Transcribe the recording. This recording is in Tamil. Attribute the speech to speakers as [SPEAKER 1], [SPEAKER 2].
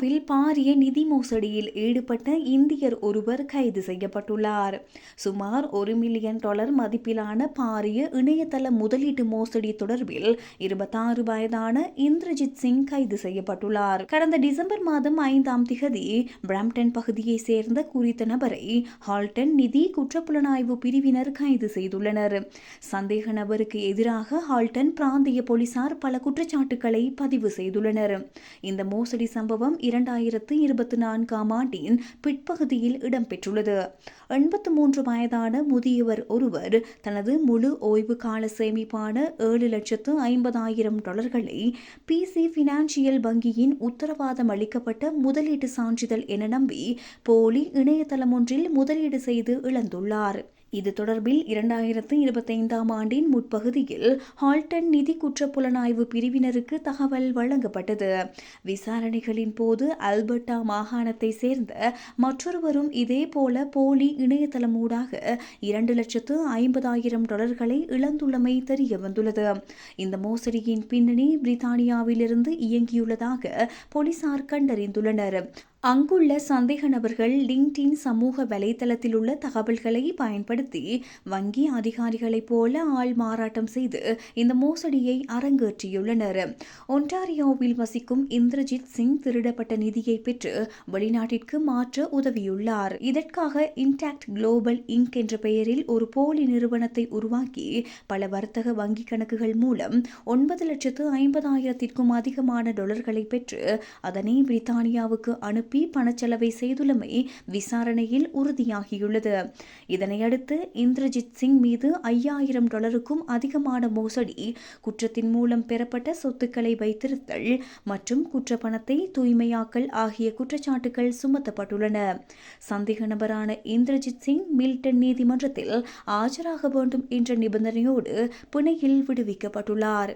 [SPEAKER 1] இந்தியாவில் பாரிய நிதி மோசடியில் ஈடுபட்ட இந்தியர் ஒருவர் கைது செய்யப்பட்டுள்ளார். சுமார் ஒரு மில்லியன் டாலர் மதிப்பிலான பாரிய இணையதள முதலீட்டு மோசடி தொடர்பில் இருபத்தாறு வயதான இந்திரஜித் சிங் கைது செய்யப்பட்டுள்ளார். கடந்த டிசம்பர் மாதம் ஐந்தாம் திகதி பிராம்டன் பகுதியை சேர்ந்த குறித்த நபரை ஹால்டன் நிதி குற்றப்புலனாய்வு பிரிவினர் கைது செய்துள்ளனர். சந்தேக நபருக்கு எதிராக ஹால்டன் பிராந்திய போலீசார் பல குற்றச்சாட்டுகளை பதிவு செய்துள்ளனர். இந்த மோசடி சம்பவம் இரண்டாயிரத்து இருபத்தி நான்காம் ஆண்டின் பிற்பகுதியில் இடம்பெற்றுள்ளது. எண்பத்து மூன்று வயதான முதியவர் ஒருவர் தனது முழு ஓய்வு கால சேமிப்பான ஏழு லட்சத்து ஐம்பதாயிரம் டாலர்களை பிசி பினான்சியல் வங்கியின் உத்தரவாதம் அளிக்கப்பட்ட முதலீட்டு சான்றிதழ் என நம்பி போலி இணையதளம் ஒன்றில் முதலீடு செய்து இழந்துள்ளார். இது தொடர்பில் இரண்டாயிரத்து இருபத்தைந்தாம் ஆண்டின் முற்பகுதியில் ஹால்டன் நிதி குற்ற புலனாய்வு பிரிவினருக்கு தகவல் வழங்கப்பட்டது. விசாரணைகளின் போது அல்பர்டா மாகாணத்தை சேர்ந்த மற்றொருவரும் இதேபோல போலி இணையதளம் ஊடாக இரண்டு லட்சத்து ஐம்பதாயிரம் டாலர்களை இழந்துள்ளமை தெரிய வந்துள்ளது இந்த மோசடியின் பின்னணி பிரித்தானியாவிலிருந்து இயங்கியுள்ளதாக போலீசார் கண்டறிந்துள்ளனர். அங்குள்ள சந்தேக நபர்கள் லிங்க்டின் சமூக வலைதளத்தில் உள்ள தகவல்களை பயன்படுத்தி வங்கி அதிகாரிகளைப் போல ஆள் மாறாட்டம் செய்து இந்த மோசடியை அரங்கேற்றியுள்ளனர். ஒன்டாரியோவில் வசிக்கும் இந்திரஜித் சிங் திருடப்பட்ட நிதியை பெற்று வெளிநாட்டிற்கு மாற்ற உதவியுள்ளார். இதற்காக இன்டாக்ட் குளோபல் இங்க் என்ற பெயரில் ஒரு போலி நிறுவனத்தை உருவாக்கி பல வர்த்தக வங்கிக் கணக்குகள் மூலம் ஒன்பது லட்சத்து ஐம்பதாயிரத்திற்கும் அதிகமான டாலர்களை பெற்று அதனை பிரித்தானியாவுக்கு அனுப்ப அனுப்பி பணச்செலவை செய்துள்ளமை விசாரணையில் உறுதியாகியுள்ளது. இதனையடுத்து இந்திரஜித் சிங் மீது ஐயாயிரம் டாலருக்கும் அதிகமான மோசடி குற்றத்தின் மூலம் பெறப்பட்ட சொத்துக்களை வைத்திருத்தல் மற்றும் குற்ற பணத்தை தூய்மையாக்கல் ஆகிய குற்றச்சாட்டுகள் சுமத்தப்பட்டுள்ளன. சந்தேக நபரான இந்திரஜித் சிங் மில்டன் நீதிமன்றத்தில் ஆஜராக வேண்டும் என்ற நிபந்தனையோடு பிணையில் விடுவிக்கப்பட்டுள்ளார்.